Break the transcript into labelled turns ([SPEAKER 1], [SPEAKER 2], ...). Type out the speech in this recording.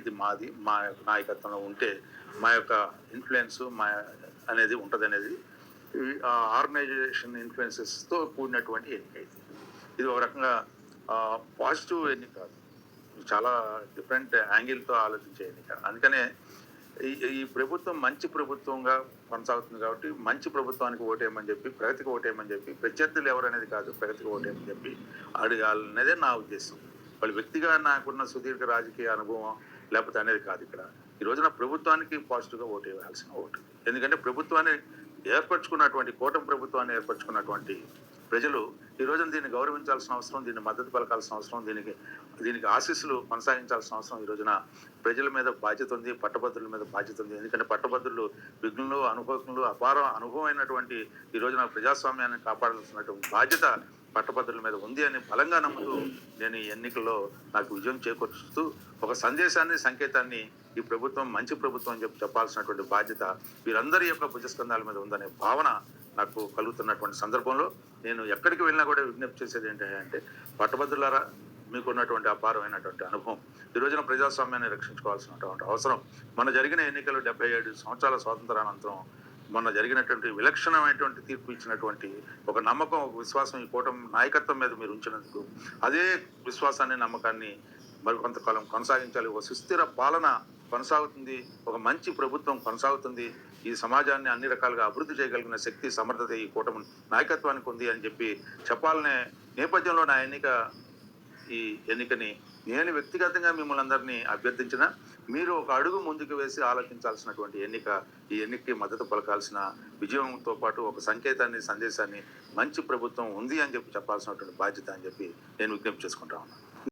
[SPEAKER 1] ఇది మాది మా యొక్క నాయకత్వంలో ఉంటే మా యొక్క ఇన్ఫ్లుయెన్స్ మా అనేది ఉంటుంది అనేది ఆర్గనైజేషన్ ఇన్ఫ్లుయెన్సెస్తో కూడినటువంటి ఎన్నిక ఇది. ఇది ఒక రకంగా పాజిటివ్ ఎన్నిక కాదు. చాలా డిఫరెంట్ యాంగిల్తో ఆలోచించే ఎన్నిక. అందుకనే ఈ ఈ ప్రభుత్వం మంచి ప్రభుత్వంగా కొనసాగుతుంది కాబట్టి మంచి ప్రభుత్వానికి ఓటేయమని చెప్పి ప్రగతికి ఓటేయమని చెప్పి ప్రత్యర్థులు ఎవరనేది కాదు ప్రగతికి ఓటేయమని చెప్పి అడగాలనేదే నా ఉద్దేశం. వాళ్ళు వ్యక్తిగా నాకున్న సుదీర్ఘ రాజకీయ అనుభవం లేకపోతే అనేది కాదు ఇక్కడ. ఈ రోజున ప్రభుత్వానికి పాజిటివ్గా ఓటు వేయాల్సిన ఓటు. ఎందుకంటే ప్రభుత్వాన్ని ఏర్పరచుకున్నటువంటి కూటమి ప్రభుత్వాన్ని ఏర్పరచుకున్నటువంటి ప్రజలు ఈ రోజున దీన్ని గౌరవించాల్సిన అవసరం దీన్ని మద్దతు పలకాల్సిన అవసరం దీనికి దీనికి ఆశీస్సులు కొనసాగించాల్సిన అవసరం ఈ రోజున ప్రజల మీద బాధ్యత ఉంది పట్టభద్రుల మీద బాధ్యత ఉంది. ఎందుకంటే పట్టభద్రులు విఘ్నులు అనుభవజ్ఞులు అపార అనుభవమైనటువంటి ఈ రోజున ప్రజాస్వామ్యాన్ని కాపాడాల్సినటువంటి బాధ్యత పట్టభద్రుల మీద ఉంది అని బలంగా నమ్ముతూ నేను ఈ ఎన్నికల్లో నాకు విజయం చేకూరుస్తూ ఒక సందేశాన్ని సంకేతాన్ని ఈ ప్రభుత్వం మంచి ప్రభుత్వం అని చెప్పి చెప్పాల్సినటువంటి బాధ్యత వీరందరి యొక్క భుజస్కంధాల మీద ఉందనే భావన నాకు కలుగుతున్నటువంటి సందర్భంలో నేను ఎక్కడికి వెళ్ళినా కూడా విజ్ఞప్తి చేసేది ఏంటంటే పట్టభద్రులారా మీకున్నటువంటి అపారమైనటువంటి అనుభవం. ఈ రోజున ప్రజాస్వామ్యాన్ని రక్షించుకోవాల్సినటువంటి అవసరం. మన జరిగిన ఎన్నికలు డెబ్బై ఏడు సంవత్సరాల స్వాతంత్రానంతరం మొన్న జరిగినటువంటి విలక్షణమైనటువంటి తీర్పు ఇచ్చినటువంటి ఒక నమ్మకం ఒక విశ్వాసం ఈ కూటమి నాయకత్వం మీద మీరు ఉంచినందుకు అదే విశ్వాసాన్ని నమ్మకాన్ని మరి కొంతకాలం కొనసాగించాలి. ఒక సుస్థిర పాలన కొనసాగుతుంది. ఒక మంచి ప్రభుత్వం కొనసాగుతుంది. ఈ సమాజాన్ని అన్ని రకాలుగా అభివృద్ధి చేయగలిగిన శక్తి సమర్థత ఈ కూటమి నాయకత్వానికి ఉంది అని చెప్పి చెప్పాలనే నేపథ్యంలో నా ఎన్నిక ఈ ఎన్నికని నేను వ్యక్తిగతంగా మిమ్మల్ని అందరినీ అభ్యర్థించిన మీరు ఒక అడుగు ముందుకు వేసి ఆలోచించాల్సినటువంటి ఎన్నిక ఈ ఎన్నికకి మద్దతు పలకాల్సిన విజయంతో పాటు ఒక సంకేతాన్ని సందేశాన్ని మంచి ప్రభుత్వం ఉంది అని చెప్పి చెప్పాల్సినటువంటి బాధ్యత అని చెప్పి నేను విజ్ఞప్తి చేసుకుంటా ఉన్నాను.